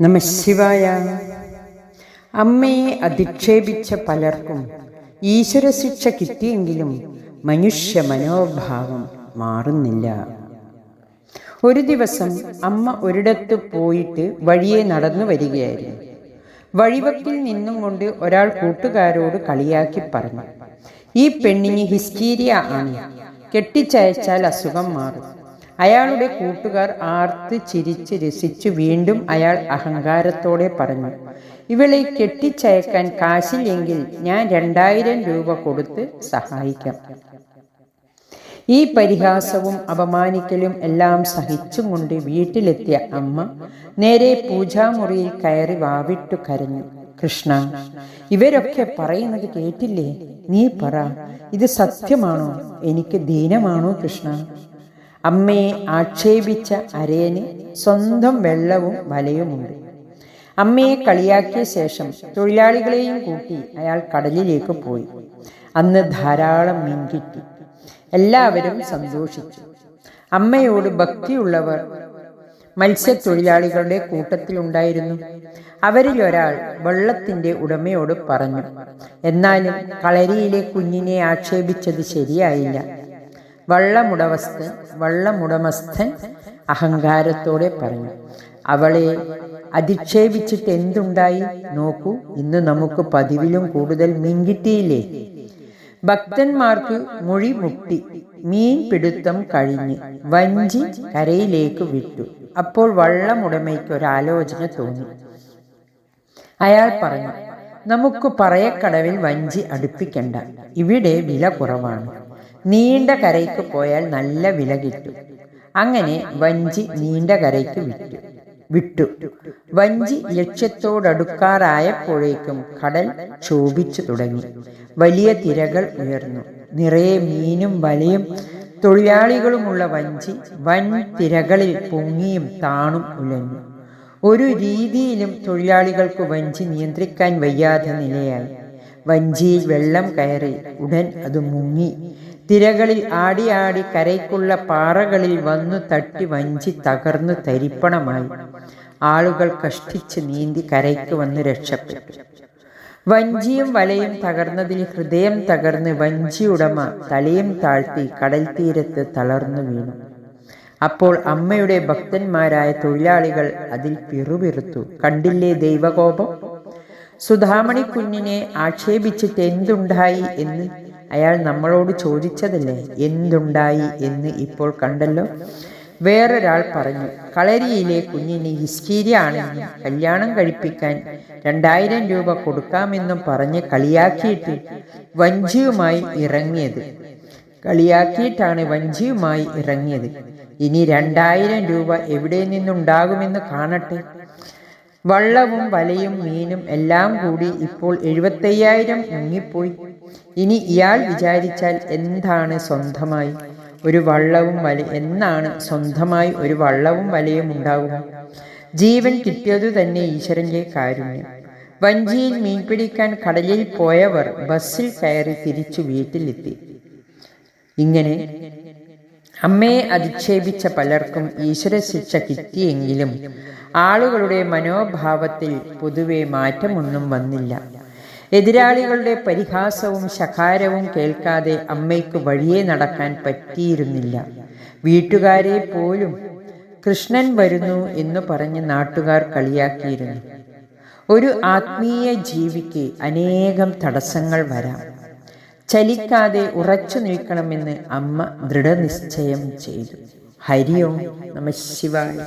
നമശിവായ അമ്മയെ അധിക്ഷേപിച്ച പലർക്കും ഈശ്വര ശിക്ഷ കിട്ടിയെങ്കിലും മനുഷ്യ മനോഭാവം മാറുന്നില്ല. ഒരു ദിവസം അമ്മ ഒരിടത്ത് പോയിട്ട് വഴിയെ നടന്നു വരികയായിരുന്നു. വഴിവക്കിൽ നിന്നും കൊണ്ട് ഒരാൾ കൂട്ടുകാരോട് കളിയാക്കി പറഞ്ഞു ഈ പെണ്ണിന് ഹിസ്റ്റീരിയ ആണ്. കെട്ടിച്ചയച്ചാൽ അസുഖം മാറും. അയാളുടെ കൂട്ടുകാർ ആർത്ത് ചിരിച്ച് രസിച്ച് വീണ്ടും അയാൾ അഹങ്കാരത്തോടെ പറഞ്ഞു ഇവളെ കെട്ടിച്ചയക്കാൻ കാശില്ലെങ്കിൽ ഞാൻ രണ്ടായിരം രൂപ കൊടുത്ത് സഹായിക്കാം ഈ പരിഹാസവും അപമാനിക്കലും എല്ലാം സഹിച്ചുകൊണ്ട് വീട്ടിലെത്തിയ അമ്മ നേരെ പൂജാമുറിയിൽ കയറി വാവിട്ടു കരഞ്ഞു. കൃഷ്ണ ഇവരൊക്കെ പറയുന്നത് കേട്ടില്ലേ? നീ പറ ഇത് സത്യമാണോ? എനിക്ക് ദീനമാണോ കൃഷ്ണ? അമ്മയെ ആക്ഷേപിച്ച അരയന് സ്വന്തം വെള്ളവും വലയുമുണ്ട്. അമ്മയെ കളിയാക്കിയ ശേഷം തൊഴിലാളികളെയും കൂട്ടി അയാൾ കടലിലേക്ക് പോയി. അന്ന് ധാരാളം മീൻ കിട്ടി. എല്ലാവരും സന്തോഷിച്ചു. അമ്മയോട് ഭക്തിയുള്ളവർ മത്സ്യത്തൊഴിലാളികളുടെ കൂട്ടത്തിലുണ്ടായിരുന്നു അവരിൽ ഒരാൾ വെള്ളത്തിന്റെ ഉടമയോട് പറഞ്ഞു എന്നാലും കളരിയിലെ കുഞ്ഞിനെ ആക്ഷേപിച്ചത് ശരിയായില്ല. വള്ളമുടമസ്ഥൻ വള്ളമുടമസ്ഥൻ അഹങ്കാരത്തോടെ പറഞ്ഞു അവളെ അധിക്ഷേപിച്ചിട്ട് എന്തുണ്ടായി? നോക്കൂ ഇന്ന് നമുക്ക് പതിവിലും കൂടുതൽ മീൻ കിട്ടിയില്ലേ? ഭക്തന്മാർക്ക് മൊഴി മുട്ടി മീൻ പിടുത്തം കഴിഞ്ഞ് വഞ്ചി കരയിലേക്ക് വിട്ടു. അപ്പോൾ വള്ളമുടമയ്ക്ക് ഒരാലോചന തോന്നി. അയാൾ പറഞ്ഞു നമുക്ക് പറയക്കടവിൽ വഞ്ചി അടുപ്പിക്കണ്ട. ഇവിടെ വില കുറവാണ്. നീണ്ട കരയ്ക്ക് പോയാൽ നല്ല വില കിട്ടും. അങ്ങനെ വഞ്ചി നീണ്ട കരയ്ക്ക് വിട്ടു വിട്ടു. വഞ്ചി ലക്ഷ്യത്തോടടുക്കാറായപ്പോഴേക്കും കടൽ ക്ഷോഭിച്ചു തുടങ്ങി. വലിയ തിരകൾ ഉയർന്നു. നിറയെ മീനും വലയും തൊഴിലാളികളുമുള്ള വഞ്ചി വൻ തിരകളിൽ പൊങ്ങിയും താണും ഉലഞ്ഞു. ഒരു രീതിയിലും തൊഴിലാളികൾക്ക് വഞ്ചി നിയന്ത്രിക്കാൻ വയ്യാതെ നിലയായി. വഞ്ചിയിൽ വെള്ളം കയറി ഉടൻ അത് മുങ്ങി. തിരകളിൽ ആടി കരയ്ക്കുള്ള പാറകളിൽ വന്നു തട്ടി വഞ്ചി തകർന്നു തരിപ്പണമായി. ആളുകൾ കഷ്ടിച്ച് നീന്തി കരയ്ക്ക് വന്ന് രക്ഷപ്പെട്ടു. വഞ്ചിയും വലയും തകർന്നതിൽ ഹൃദയം തകർന്ന് ഉടമ തലയും താഴ്ത്തി കടൽ തീരത്ത് തളർന്നു വീണു. അപ്പോൾ അമ്മയുടെ ഭക്തന്മാരായ തൊഴിലാളികൾ അതിൽ പിറുപിറുത്തു. കണ്ടില്ലേ ദൈവകോപം? സുധാമണി കുഞ്ഞിനെ ആക്ഷേപിച്ചിട്ട് എന്തുണ്ടായി? എന്ന് അയാൾ നമ്മളോട് ചോദിച്ചതല്ലേ എന്തുണ്ടായി എന്ന് ഇപ്പോൾ കണ്ടല്ലോ? വേറൊരാൾ പറഞ്ഞു കളരിയിലെ കുഞ്ഞിന് ഹിസ്റ്റീരിയ ആണെന്നും കല്യാണം കഴിപ്പിക്കാൻ രണ്ടായിരം രൂപ കൊടുക്കാമെന്നും പറഞ്ഞ് കളിയാക്കിയിട്ട് വഞ്ചിയുമായി ഇറങ്ങിയത്. കളിയാക്കിയിട്ടാണ് വഞ്ചിയുമായി ഇറങ്ങിയത്. ഇനി രണ്ടായിരം രൂപ എവിടെ നിന്നുണ്ടാകുമെന്ന് കാണട്ടെ. വള്ളവും വലയും മീനും എല്ലാം കൂടി ഇപ്പോൾ എഴുപത്തയ്യായിരം മുങ്ങിപ്പോയി. ഇനി ഇയാൾ വിചാരിച്ചാൽ എന്താണ് സ്വന്തമായി? ഒരു വള്ളവും വല എന്നാണ് സ്വന്തമായി ഒരു വള്ളവും വലയും ഉണ്ടാവുക. ജീവൻ കിട്ടിയതു തന്നെ ഈശ്വരന്റെ കാരുണ്യം. വഞ്ചിയിൽ മീൻ പിടിക്കാൻ കടലിൽ പോയവർ ബസ്സിൽ കയറി തിരിച്ചു വീട്ടിലെത്തി. ഇങ്ങനെ അമ്മയെ അധിക്ഷേപിച്ച പലർക്കും ഈശ്വര ശിക്ഷ കിട്ടിയെങ്കിലും ആളുകളുടെ മനോഭാവത്തിൽ പൊതുവെ മാറ്റമൊന്നും വന്നില്ല. എതിരാളികളുടെ പരിഹാസവും ശകാരവും കേൾക്കാതെ അമ്മയ്ക്ക് വഴിയെ നടക്കാൻ പറ്റിയിരുന്നില്ല. വീട്ടുകാരെ പോലും കൃഷ്ണൻ വരുന്നു എന്ന് പറഞ്ഞ് നാട്ടുകാർ കളിയാക്കിയിരുന്നു. ഒരു ആത്മീയ ജീവിക്ക് അനേകം തടസ്സങ്ങൾ വരാം. ചലിക്കാതെ ഉറച്ചു നിൽക്കണമെന്ന് അമ്മ ദൃഢനിശ്ചയം ചെയ്തു. ഹരിയോ നമ ശിവായ.